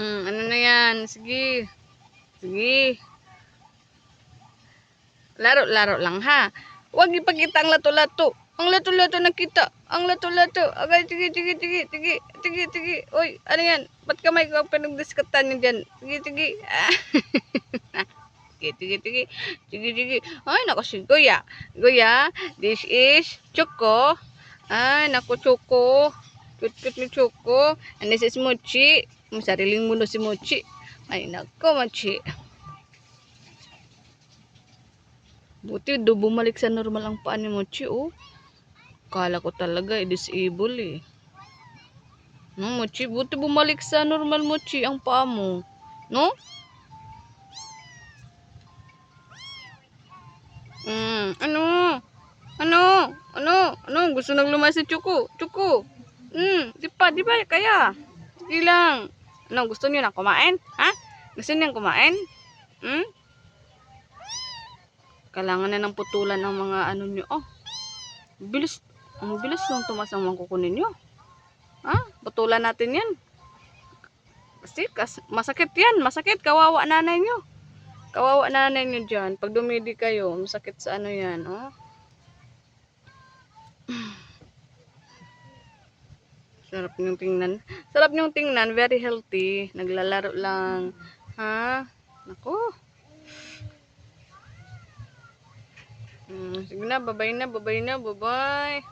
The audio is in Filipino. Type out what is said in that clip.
Hmm, ano na yan? Sige. Sige. Laro-laro lang ha. Huwag ipakita ang lato-lato. Ang lato-lato nakita. Ang lato-lato. Agay, tigi, tigi, tigi, tigi, tigi, tigi. Uy, ano yan? Ba't kamay ko ang pinagdiskatan niyo dyan? Tigi, tigi. Ah. Tigi, tigi, tigi. Tigi, tigi. Ay, naku si Kuya. Kuya, this is Choco. Ay, naku Choco. Cute-cute ni Choco. This is Mochi. May sariling mundo si Mochi. Ay, naku Mochi. Buti do bumalik sa normal ang paa ni Mochi, oh. Kala ko talaga i-disable eh. No, Mochi, buti bumalik sa normal Mochi ang paa mo. No? Mm, ano? Ano? Ano? Ano? Gusto nang lumas si Chuko? Chuko? Mm, di pa, di ba? Kaya? Sige lang. Ano, gusto niyo na kumain? Ha? Gusto niyo kumain? Hmm? Kailangan na ng putulan ng mga ano niyo. Oh, bilis. Ang bilis ng tumas ang mga kuko ninyo. Ha? Putulan natin yan. Kasi kas, masakit yan. Masakit. Kawawa nanay niyo. Kawawa nanay niyo dyan. Pag dumidi kayo, masakit sa ano yan. Oh. Sarap niyong tingnan. Sarap niyong tingnan. Very healthy. Naglalaro lang. Ha? Naku. Hmm, sige na, babay na, babay na, babay.